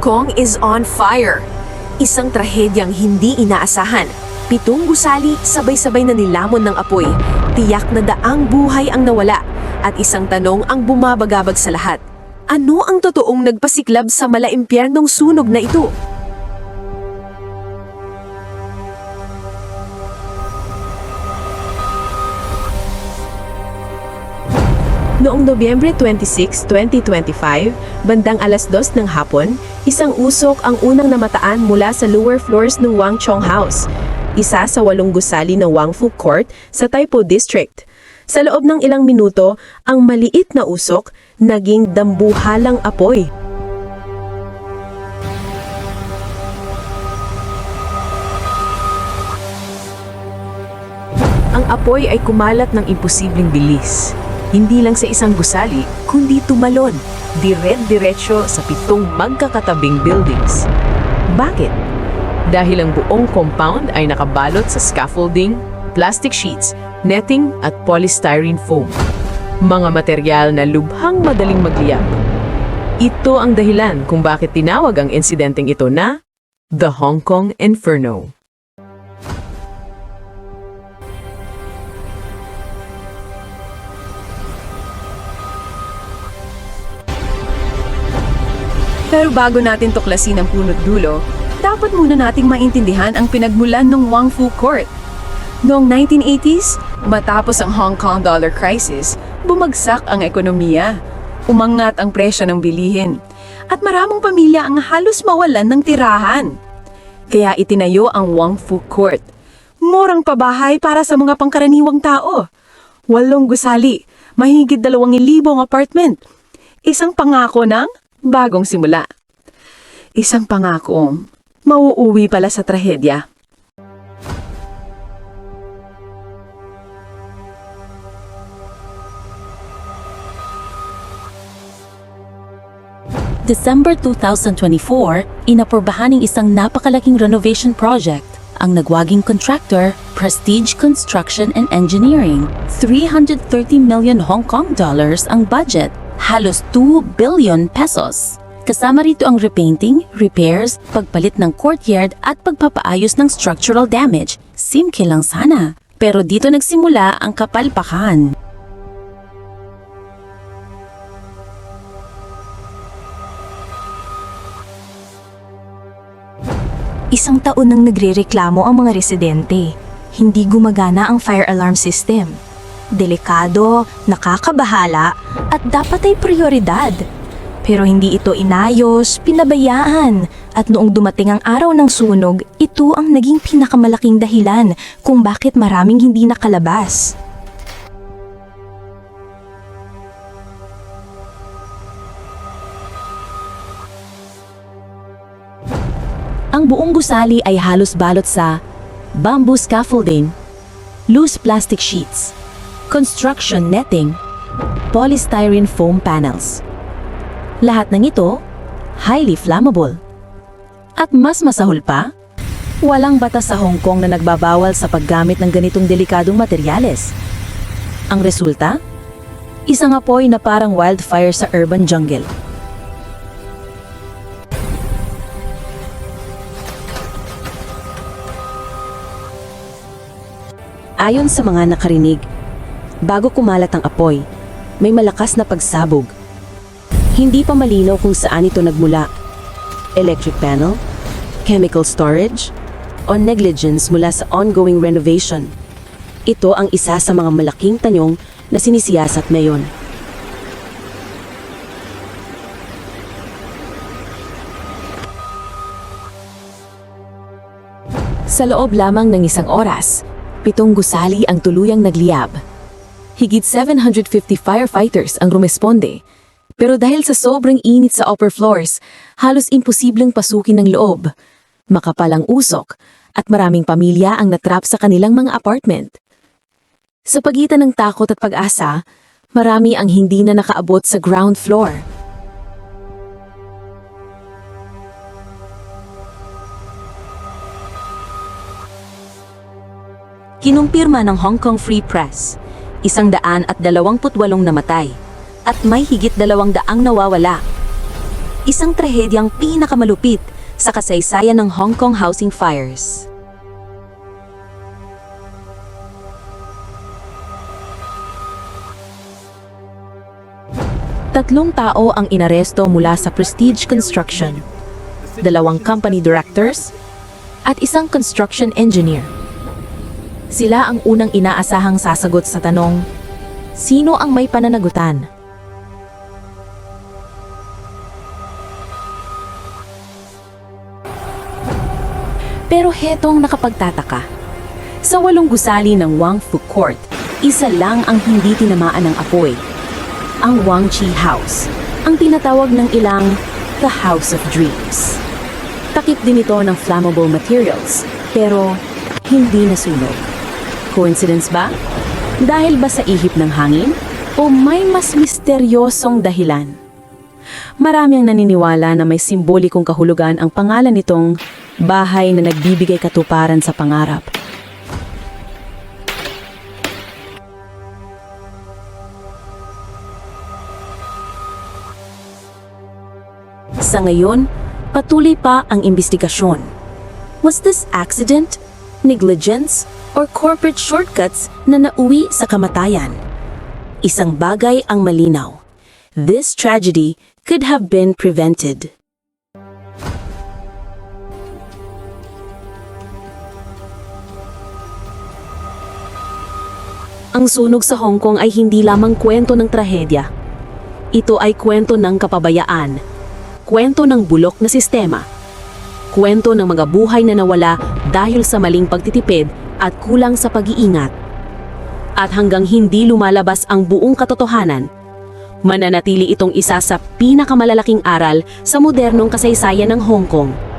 Kong is on fire. Isang trahedyang hindi inaasahan. Pitong gusali sabay-sabay na nilamon ng apoy. Tiyak na daang buhay ang nawala. At isang tanong ang bumabagabag sa lahat. Ano ang totoong nagpasiklab sa malaimpyernong sunog na ito? Noong Nobyembre 26, 2025, bandang alas dos ng hapon, isang usok ang unang namataan mula sa lower floors ng Wang Chong House, isa sa walong gusali ng Wang Fu Court sa Taipo District. Sa loob ng ilang minuto, ang maliit na usok naging dambuhalang apoy. Ang apoy ay kumalat ng imposibleng bilis. Hindi lang sa isang gusali, kundi tumalon, dire-diretso sa pitong magkakatabing buildings. Bakit? Dahil ang buong compound ay nakabalot sa scaffolding, plastic sheets, netting at polystyrene foam. Mga material na lubhang madaling magliyab. Ito ang dahilan kung bakit tinawag ang insidenteng ito na The Hong Kong Inferno. Pero bago natin tuklasin ang punot dulo, dapat muna nating maintindihan ang pinagmulan ng Wang Fu Court. Noong 1980s, matapos ang Hong Kong dollar crisis, bumagsak ang ekonomiya. Umangat ang presyo ng bilihin. At maraming pamilya ang halos mawalan ng tirahan. Kaya itinayo ang Wang Fu Court. Murang pabahay para sa mga pangkaraniwang tao. Walong gusali, mahigit dalawang libong apartment. Isang pangako ng bagong simula. Isang pangakong mauuwi pala sa trahedya. December 2024, inapurbahan ng isang napakalaking renovation project. Ang nagwaging contractor, Prestige Construction and Engineering. 330 million Hong Kong dollars ang budget, halos 2 billion pesos. Kasama rito ang repainting, repairs, pagpalit ng courtyard at pagpapaayos ng structural damage. Simke lang sana. Pero dito nagsimula ang kapalpakan. Isang taon nang nagrereklamo ang mga residente. Hindi gumagana ang fire alarm system. Delikado, nakakabahala, at dapat ay prioridad. Pero hindi ito inayos, pinabayaan, at noong dumating ang araw ng sunog, ito ang naging pinakamalaking dahilan kung bakit maraming hindi nakalabas. Ang buong gusali ay halos balot sa bamboo scaffolding, loose plastic sheets, construction netting, polystyrene foam panels. Lahat ng ito, highly flammable. At mas masahol pa, walang batas sa Hong Kong na nagbabawal sa paggamit ng ganitong delikadong materyales. Ang resulta? Isang apoy na parang wildfire sa urban jungle. Ayon sa mga nakarinig, bago kumalat ang apoy, may malakas na pagsabog. Hindi pa malinaw kung saan ito nagmula. Electric panel, chemical storage, o negligence mula sa ongoing renovation. Ito ang isa sa mga malaking tanyong na sinisiyasat ngayon. Sa loob lamang ng isang oras, pitong gusali ang tuluyang nagliyab. Higit 750 firefighters ang rumesponde. Pero dahil sa sobrang init sa upper floors, halos imposibleng pasukin ng loob. Makapal ang usok at maraming pamilya ang natrap sa kanilang mga apartment. Sa pagitan ng takot at pag-asa, marami ang hindi na nakaabot sa ground floor. Kinumpirma ng Hong Kong Free Press, isang daan at dalawamput walong namatay, at may higit dalawang daang nawawala. isang trahedyang pinakamalupit sa kasaysayan ng Hong Kong housing fires. Tatlong tao ang inaresto mula sa Prestige Construction, dalawang company directors, at isang construction engineer. Sila ang unang inaasahang sasagot sa tanong, sino ang may pananagutan? Pero hetong nakapagtataka. Sa walong gusali ng Wang Fu Court, isa lang ang hindi tinamaan ng apoy. Ang Wang Chi House, ang tinatawag ng ilang The House of Dreams. Takip din ito ng flammable materials, pero hindi nasunog. Coincidence ba? Dahil ba sa ihip ng hangin? O may mas misteryosong dahilan? Marami ang naniniwala na may simbolikong kahulugan ang pangalan nitong bahay na nagbibigay katuparan sa pangarap. Sa ngayon, patuloy pa ang investigasyon. Was this accident, negligence, or corporate shortcuts na nauwi sa kamatayan? Isang bagay ang malinaw. This tragedy could have been prevented. Ang sunog sa Hong Kong ay hindi lamang kwento ng trahedya. Ito ay kwento ng kapabayaan, kwento ng bulok na sistema, kwento ng mga buhay na nawala dahil sa maling pagtitipid at kulang sa pag-iingat. At hanggang hindi lumalabas ang buong katotohanan, mananatili itong isa sa pinakamalalaking aral sa modernong kasaysayan ng Hong Kong.